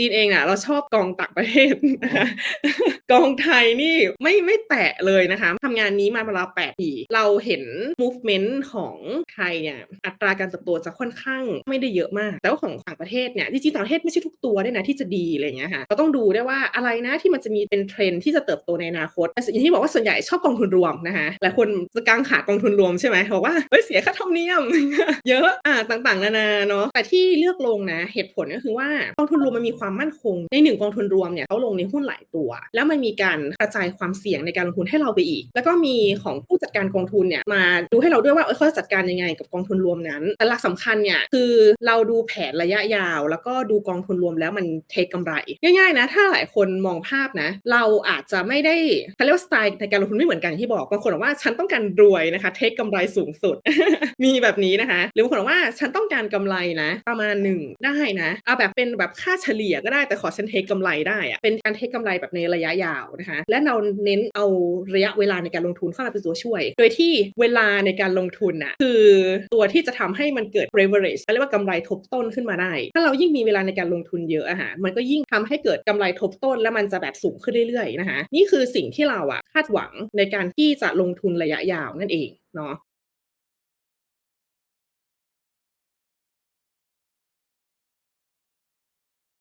จีนเองอะเราชอบกองต่างประเทศนะคะกองไทยนี่ไม่ไม่แตะเลยนะคะทำงานนี้มาประมาณ8ปี เราเห็น movement ของไทยเนี่ยอัตราการเติบโตจะค่อนข้างไม่ได้เยอะมาก แต่ว่าของต่างประเทศเนี่ยจริงๆต่างประเทศไม่ใช่ทุกตัวด้วยนะที่จะดีอะไรอย่างเงี้ยค่ะเราต้องดูได้ว่าอะไรนะที่มันจะมีเป็นเทรนที่จะเติบโตในอนาคตแต่อย่างที่บอกว่าส่วนใหญ่ชอบกองทุนรวมนะคะหลายคนจะกางขากองทุนรวมใช่ไหมบอกว่าเฮ้ยเสียค่าธรรมเนียม เยอะอ่าต่างๆนานาเนาะแต่ที่เลือกลงนะเหตุผลก็คือว่ากองทุนรวมมันมีความมั่นคง ในหนึ่งกองทุนรวมเนี่ยเขาลงในหุ้นหลายตัว แล้วมันมีการกระจายความเสี่ยงในการลงทุนให้เราไปอีก แล้วก็มีของผู้จัดการกองทุนเนี่ยมาดูให้เราด้วยว่าเออเขาจะจัดการยังไงกับกองทุนรวมนั้น แต่หลักสำคัญเนี่ยคือเราดูแผนระยะยาว แล้วก็ดูกองทุนรวมแล้วมันเทคกำไรง่ายๆนะถ้าหลายคนมองภาพนะ เราอาจจะไม่ได้เขาเรียกว่าสไตล์ในการลงทุนไม่เหมือนกันอย่างที่บอกบางคนบอกว่าฉันต้องการรวยนะคะเทคกำไรสูงสุด มีแบบนี้นะคะ หรือบางคนบอกว่าฉันต้องการกำไรนะ ประมาณหนึ่งได้นะเอาแบบเป็นแบบค่าเฉลี่ยก็ได้แต่ขอฉันเทคกำไรได้อะเป็นการเทคกำไรแบบในระยะยาวนะคะ และเราเน้นเอาระยะเวลาในการลงทุนเข้ามาเป็นตัวช่วย โดยที่เวลาในการลงทุนน่ะคือตัวที่จะทำให้มันเกิด leverage เรียกว่ากำไรทบต้นขึ้นมาได้ ถ้าเรายิ่งมีเวลาในการลงทุนเยอะอะฮะมันก็ยิ่งทำให้เกิดกำไรทบต้นแล้วมันจะแบบสูงขึ้นเรื่อยๆนะคะนี่คือสิ่งที่เราอะคาดหวังในการที่จะลงทุนระยะยาวนั่นเองเนาะ